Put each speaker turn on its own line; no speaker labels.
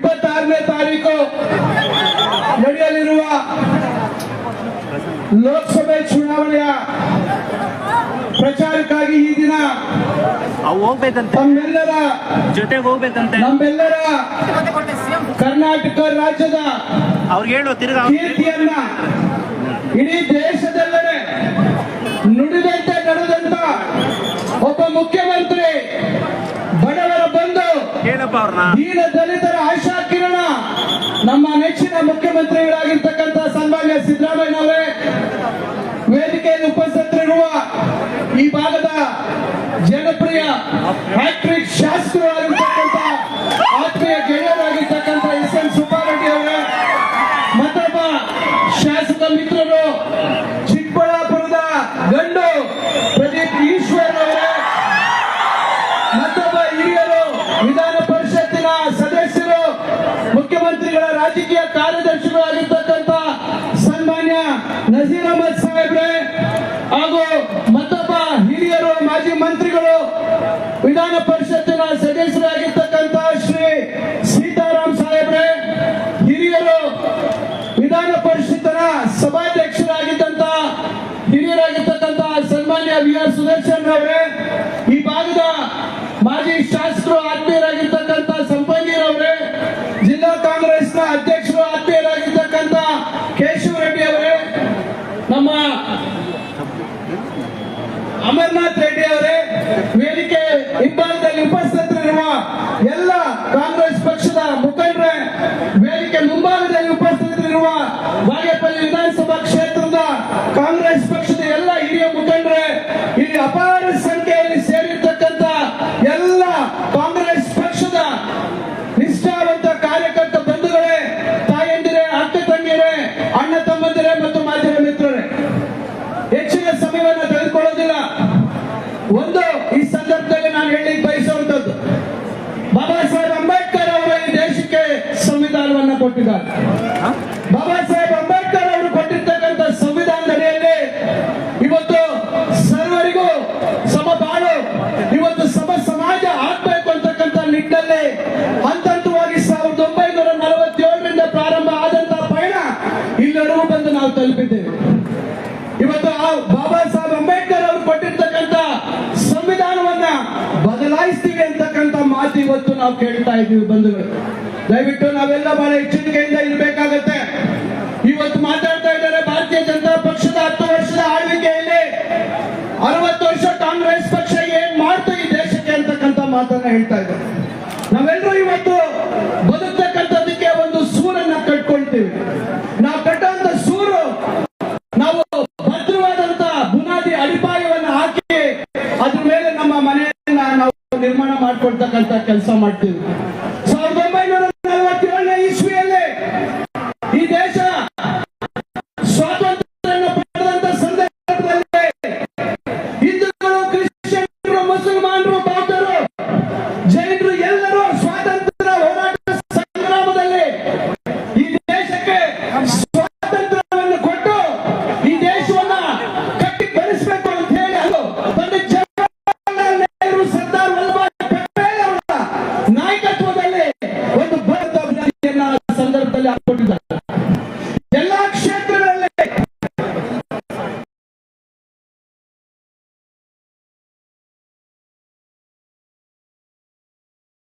ಇಪ್ಪತ್ತಾರನೇ ತಾರೀಕು ನಡೆಯಲಿರುವ ಲೋಕಸಭೆ ಚುನಾವಣೆಯ ಪ್ರಚಾರಕ್ಕಾಗಿ ಈ ದಿನ ನಮ್ಮೆಲ್ಲರ
ಜೊತೆ ಹೋಗ್ಬೇಕಂತೆ.
ನಮ್ಮೆಲ್ಲರ ಕರ್ನಾಟಕ ರಾಜ್ಯದ
ಅವ್ರಿಗೆ ಹೇಳು ತಿರ್ಗಾ
ಕೀರ್ತಿಯನ್ನ ಇಡೀ ದೇಶದಲ್ಲೇ ನುಡಿದಂತೆ ನಡೆದಂತ ಒಬ್ಬ ಮುಖ್ಯಮಂತ್ರಿ ಬಡವರ ಬಂದು
ಹೇಳಪ್ಪ ಅವ್ರನ್ನ.
ದಲಿತ ಮುಖ್ಯಮಂತ್ರಿಗಳಾಗಿರ್ತಕ್ಕಂಥ ಸನ್ಮಾನ್ಯ ಸಿದ್ದರಾಮಯ್ಯನವರೇ ವೇದಿಕೆಯಲ್ಲಿ ಉಪಸ್ಥಿತರಿರುವ ಈ ಭಾಗದ ಜನಪ್ರಿಯ ಹ್ಯಾಟ್ರಿಕ್ ಶಾಸಕರಾಗಿರ್ತಕ್ಕಂಥ ಮಂತ್ರಿಗಳು, ವಿಧಾನ ಪರಿಷತ್ತಿನ ಸದಸ್ಯರಾಗಿರ್ತಕ್ಕಂತಹ ಶ್ರೀ ಸೀತಾರಾಮ್ ಸಾಹೇಬ್ರೆ, ಹಿರಿಯರು, ವಿಧಾನ ಪರಿಷತ್ತಿನ ಸಭಾಧ್ಯಕ್ಷರಾಗಿದ್ದಂತಹ ಹಿರಿಯರಾಗಿರ್ತಕ್ಕಂತಹ ಸನ್ಮಾನ್ಯ ವಿ ಆರ್ ಸುದರ್ಶನ್ ಅವರೇ ಈ ಭಾಗದ ಮಾಜಿ ಶಾಸಕರು ಆತ್ಮೀಯರಾಗಿರ್ತಕ್ಕಂತಹ ಸಂಪನ್ನೀರ್ ಅವರೇ ಜಿಲ್ಲಾ ಕಾಂಗ್ರೆಸ್ನ ಅಧ್ಯಕ್ಷರು ಆತ್ಮೀಯರಾಗಿರ್ತಕ್ಕಂಥ ಕೇಶವ ರೆಡ್ಡಿ ಅವರೇ, ನಮ್ಮ ಅಮರ್ನಾಥ್ ಕೊಟ್ಟಿದ್ದಾರೆ ಬಾಬಾ ಸಾಹೇಬ್ ಅಂಬೇಡ್ಕರ್ ಅವರು ಕೊಟ್ಟಿರ್ತಕ್ಕಂಥ ಸಂವಿಧಾನದ ಅಡಿಯಲ್ಲಿ ಇವತ್ತು ಸರ್ವರಿಗೂ ಸಮಬಾಳು ಇವತ್ತು ಸಮ ಸಮಾಜ ಆಗ್ಬೇಕು ಅಂತಕ್ಕಂಥ ನಿಟ್ಟಿನಲ್ಲಿ ಹಂತ ಹಂತವಾಗಿ ಸಾವಿರದ ಒಂಬೈನೂರ ನಲವತ್ತೇಳರಿಂದ ಪ್ರಾರಂಭ ಆದಂತಹ ಪಯಣ ಇಲ್ಲಿವರೆಗೂ ಬಂದು ನಾವು ತಲುಪಿದ್ದೇವೆ. ಇವತ್ತು ಆ ಬಾಬಾ ಸಾಹೇಬ್ ಅಂಬೇಡ್ಕರ್ ಅವರು ಕೊಟ್ಟಿರ್ತಕ್ಕಂಥ ಸಂವಿಧಾನವನ್ನ ಬದಲಾಯಿಸ್ತೀವಿ ಅಂತಕ್ಕಂಥ ಮಾತು ಇವತ್ತು ನಾವು ಕೇಳ್ತಾ ಇದ್ದೀವಿ ಬಂಧುಗಳು. ದಯವಿಟ್ಟು ನಾವೆಲ್ಲ ಬಹಳ ಎಚ್ಚರಿಕೆಯಿಂದ ಇರಬೇಕಾಗತ್ತೆ. ಇವತ್ತು ಮಾತಾಡ್ತಾ ಇದ್ದಾರೆ ಭಾರತೀಯ ಜನತಾ ಪಕ್ಷದ ಹತ್ತು ವರ್ಷದ ಆಳ್ವಿಕೆಯಲ್ಲಿ ಅರವತ್ತು ವರ್ಷ ಕಾಂಗ್ರೆಸ್ ಪಕ್ಷ ಏನ್ ಮಾಡ್ತು ಈ ದೇಶಕ್ಕೆ ಅಂತಕ್ಕಂಥ ಮಾತನ್ನ ಹೇಳ್ತಾ ಇದ್ದಾರೆ. ನಾವೆಲ್ಲರೂ ಇವತ್ತು ಬದುಕ್ತಕ್ಕಂಥದ್ದಕ್ಕೆ ಒಂದು ಸೂರನ್ನ ಕಟ್ಕೊಳ್ತೀವಿ. ನಾವು ಕಟ್ಟುವಂತ ಸೂರು ನಾವು ಭದ್ರವಾದಂತ ಬುನಾದಿ ಅಡಿಪಾಯವನ್ನ ಹಾಕಿ ಅದ್ರ ಮೇಲೆ ನಮ್ಮ ಮನೆಯನ್ನ ನಾವು ನಿರ್ಮಾಣ ಮಾಡ್ಕೊಳ್ತಕ್ಕಂತ ಕೆಲಸ ಮಾಡ್ತೀವಿ.